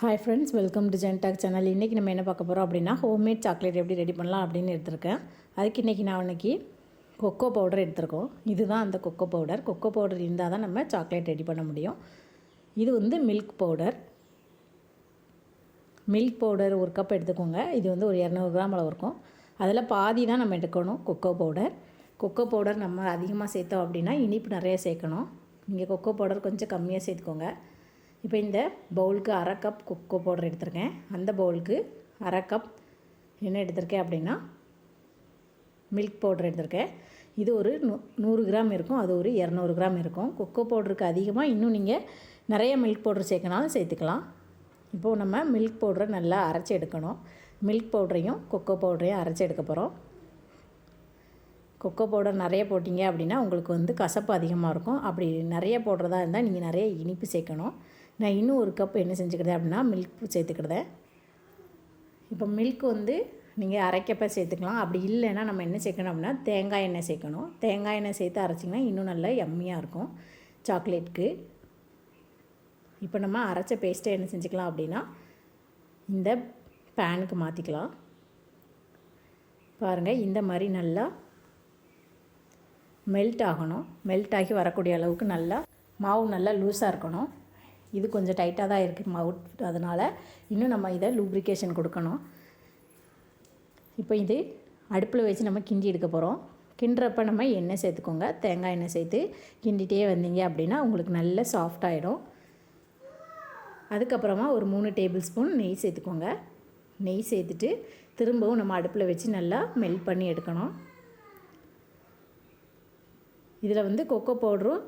Hi friends welcome to Gentalk channel இன்றைக்கி நம்ம என்ன பார்க்க போகிறோம் அப்படின்னா ஹோம்மேட் சாக்லேட் எப்படி ரெடி பண்ணலாம் அப்படின்னு எடுத்திருக்கேன். அதுக்கு இன்றைக்கி நான் இன்றைக்கி கொக்கோ பவுடர் எடுத்திருக்கோம். இதுதான் அந்த கொக்கோ பவுடர் கொக்கோ பவுடர் இருந்தால் தான் நம்ம சாக்லேட் ரெடி பண்ண முடியும். இது வந்து மில்க் பவுடர் மில்க் பவுடர் ஒரு கப் எடுத்துக்கோங்க. இது வந்து ஒரு இரநூறு கிராம் அளவு இருக்கும். அதில் பாதி தான் நம்ம எடுக்கணும் கொக்கோ பவுடர் கொக்கோ பவுடர் நம்ம அதிகமாக சேர்த்தோம் அப்படின்னா இனிப்பு நிறைய சேர்க்கணும். நீங்கள் கொக்கோ பவுடர் கொஞ்சம் கம்மியாக சேர்த்துக்கோங்க. இப்போ இந்த பவுலுக்கு அரை கப் கொக்கோ பவுடர் எடுத்திருக்கேன். அந்த பவுலுக்கு அரை கப் என்ன எடுத்திருக்கேன் அப்படின்னா மில்க் பவுடர் எடுத்திருக்கேன். இது ஒரு நூ நூறு கிராம் இருக்கும். அது ஒரு இரநூறு கிராம் இருக்கும். கொக்கோ பவுடருக்கு அதிகமாக இன்னும் நீங்கள் நிறைய மில்க் பவுடர் சேர்க்கனாலும் சேர்த்துக்கலாம். இப்போது நம்ம மில்க் பவுடரை நல்லா அரைச்சி எடுக்கணும். மில்க் பவுடரையும் கொக்கோ பவுடரையும் அரைச்சி எடுக்க போகிறோம் கொக்கோ பவுடர் நிறைய போட்டிங்க அப்படின்னா உங்களுக்கு வந்து கசப்பு அதிகமாக இருக்கும். அப்படி நிறைய போடுறதா இருந்தால் நீங்கள் நிறைய இனிப்பு சேர்க்கணும். நான் இன்னும் ஒரு கப் என்ன செஞ்சுக்கிறேன் அப்படின்னா மில்க் சேர்த்துக்கிறதேன் இப்போ மில்க் வந்து நீங்கள் அரைக்கப்ப சேர்த்துக்கலாம். அப்படி இல்லைன்னா நம்ம என்ன சேர்க்கணும் அப்படின்னா தேங்காய் எண்ணெய் சேர்க்கணும். தேங்காய் எண்ணெய் சேர்த்து அரைச்சிங்கன்னா இன்னும் நல்லா எம்மியாக இருக்கும் சாக்லேட்க்கு இப்போ நம்ம அரைச்ச பேஸ்ட்டை என்ன செஞ்சுக்கலாம் அப்படின்னா இந்த பேனுக்கு மாற்றிக்கலாம் பாருங்கள் இந்த மாதிரி நல்லா மெல்ட் ஆகணும். மெல்ட் ஆகி வரக்கூடிய அளவுக்கு நல்லா மாவு நல்லா லூஸாக இருக்கணும். இது கொஞ்சம் டைட்டாக தான் இருக்குது மவுட் அதனால் இன்னும் நம்ம இதை லூப்ரிகேஷன் கொடுக்கணும். இப்போ இது அடுப்பில் வச்சு நம்ம கிண்டி எடுக்க போகிறோம் கிண்டுறப்ப நம்ம எண்ணெய் சேர்த்துக்கோங்க. தேங்காய் எண்ணெய் சேர்த்து கிண்டிகிட்டே வந்தீங்க அப்படின்னா உங்களுக்கு நல்ல சாஃப்டாகிடும் அதுக்கப்புறமா ஒரு மூணு டேபிள் ஸ்பூன் நெய் சேர்த்துக்கோங்க. நெய் சேர்த்துட்டு திரும்பவும் நம்ம அடுப்பில் வச்சு நல்லா மெல்ட் பண்ணி எடுக்கணும். இதில் வந்து கொக்கோ பவுடரும்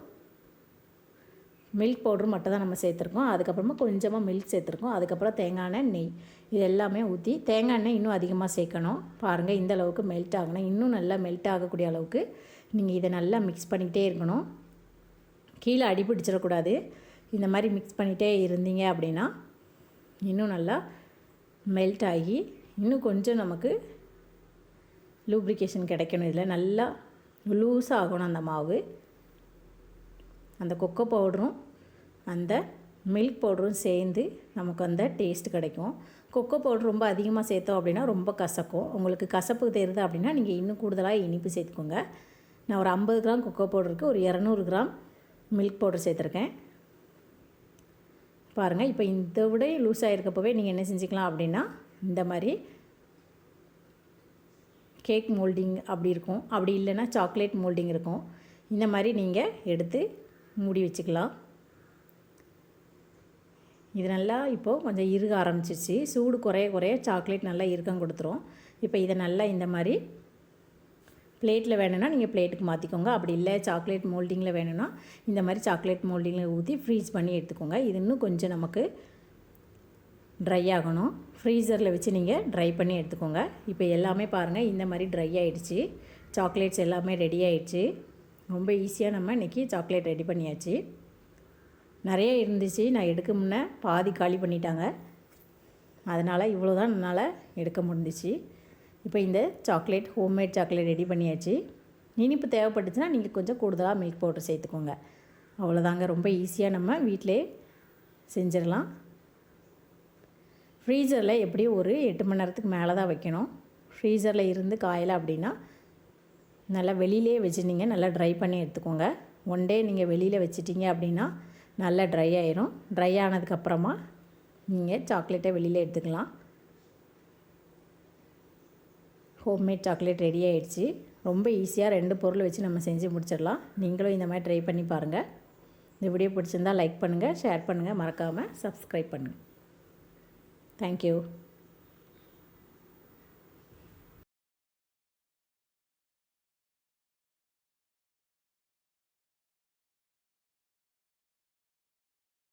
மில்க் பவுட்ரு மட்டும் தான் நம்ம சேர்த்துருக்கோம். அதுக்கப்புறமா கொஞ்சமாக மில்க் சேர்த்துருக்கோம். அதுக்கப்புறம் தேங்காய் எண்ணெய் நெய். இது எல்லாமே ஊற்றி தேங்காய் எண்ணெய் இன்னும் அதிகமாக சேர்க்கணும். பாருங்கள் இந்த அளவுக்கு மெல்ட் ஆகணும். இன்னும் நல்லா மெல்ட் ஆகக்கூடிய அளவுக்கு நீங்கள் இதை நல்லா மிக்ஸ் பண்ணிக்கிட்டே இருக்கணும். கீழே அடி பிடிச்சிடக்கூடாது. இந்த மாதிரி மிக்ஸ் பண்ணிகிட்டே இருந்தீங்க அப்படின்னா இன்னும் நல்லா மெல்ட் ஆகி இன்னும் கொஞ்சம் நமக்கு லூப்ரிகேஷன் கிடைக்கணும். இதில் நல்லா லூஸ் ஆகணும் அந்த மாவு. அந்த கொக்கோ பவுடரும் அந்த மில்க் பவுடரும் சேர்ந்து நமக்கு அந்த டேஸ்ட் கிடைக்கும். கொக்கோ பவுடர் ரொம்ப அதிகமாக சேர்த்தோம் அப்படின்னா ரொம்ப கசக்கும். உங்களுக்கு கசப்பு தெரியுது அப்படின்னா நீங்கள் இன்னும் கூடுதலாக இனிப்பு சேர்த்துக்கோங்க. நான் ஒரு ஐம்பது கிராம் கொக்கோ பவுடருக்கு ஒரு இரநூறு கிராம் மில்க் பவுடர் சேர்த்துருக்கேன். பாருங்கள் இப்போ இந்த விட லூஸ் ஆகிருக்கப்பவே நீங்கள் என்ன செஞ்சுக்கலாம் அப்படின்னா இந்த மாதிரி கேக் மோல்டிங் அப்படி இருக்கும். அப்படி இல்லைன்னா சாக்லேட் மோல்டிங் இருக்கும். இந்த மாதிரி நீங்கள் எடுத்து மூடி வச்சுக்கலாம். இது நல்லா இப்போது கொஞ்சம் இறுக ஆரம்பிச்சிச்சு சூடு குறைய குறைய சாக்லேட் நல்லா இறுக்கம் கொடுத்துரும். இப்போ இதை நல்லா இந்த மாதிரி பிளேட்டில் வேணும்னா நீங்கள் பிளேட்டுக்கு மாற்றிக்கோங்க அப்படி இல்லை சாக்லேட் மோல்டிங்கில் வேணும்னா இந்த மாதிரி சாக்லேட் மோல்டிங்கில் ஊற்றி ஃப்ரீஸ் பண்ணி எடுத்துக்கோங்க. இது இன்னும் கொஞ்சம் நமக்கு ட்ரை ஆகணும். ஃப்ரீசரில் வச்சு நீங்கள் ட்ரை பண்ணி எடுத்துக்கோங்க. இப்போ எல்லாமே பாருங்கள் இந்த மாதிரி ட்ரை ஆகிடுச்சு சாக்லேட்ஸ் எல்லாமே ரெடி ஆகிடுச்சு ரொம்ப ஈஸியாக நம்ம இன்றைக்கி சாக்லேட் ரெடி பண்ணியாச்சு. நிறைய இருந்துச்சு. நான் எடுக்க முன்னே பாதி காலி பண்ணிட்டாங்க. அதனால் இவ்வளோ தான் என்னால் எடுக்க முடிஞ்சிச்சு. இப்போ இந்த சாக்லேட் ஹோம்மேட் சாக்லேட் ரெடி பண்ணியாச்சு. இனிப்பு தேவைப்பட்டுச்சுன்னா நீங்கள் கொஞ்சம் கூடுதலாக மில்க் பவுடர் சேர்த்துக்கோங்க. அவ்வளோதாங்க ரொம்ப ஈஸியாக நம்ம வீட்டிலே செஞ்சிடலாம். ஃப்ரீசரில் எப்படியும் ஒரு எட்டு மணி நேரத்துக்கு மேலே தான் வைக்கணும். ஃப்ரீசரில் இருந்து காயலை அப்படின்னா நல்லா வெளியிலே வச்சுருந்தீங்க நல்லா ட்ரை பண்ணி எடுத்துக்கோங்க. ஒன் டே நீங்கள் வெளியில் வச்சிட்டிங்க அப்படின்னா நல்லா ட்ரை ஆயிரும். ட்ரை ஆனதுக்கப்புறமா நீங்கள் சாக்லேட்டை வெளியில் எடுத்துக்கலாம். ஹோம்மேட் சாக்லேட் ரெடி ஆகிடுச்சி ரொம்ப ஈஸியாக ரெண்டு பொருள் வச்சு நம்ம செஞ்சு முடிச்சிடலாம். நீங்களும் இந்த மாதிரி ட்ரை பண்ணி பாருங்கள் இந்த வீடியோ பிடிச்சிருந்தால் லைக் பண்ணுங்கள் ஷேர் பண்ணுங்கள் மறக்காமல் சப்ஸ்கிரைப் பண்ணுங்கள் தேங்க்யூ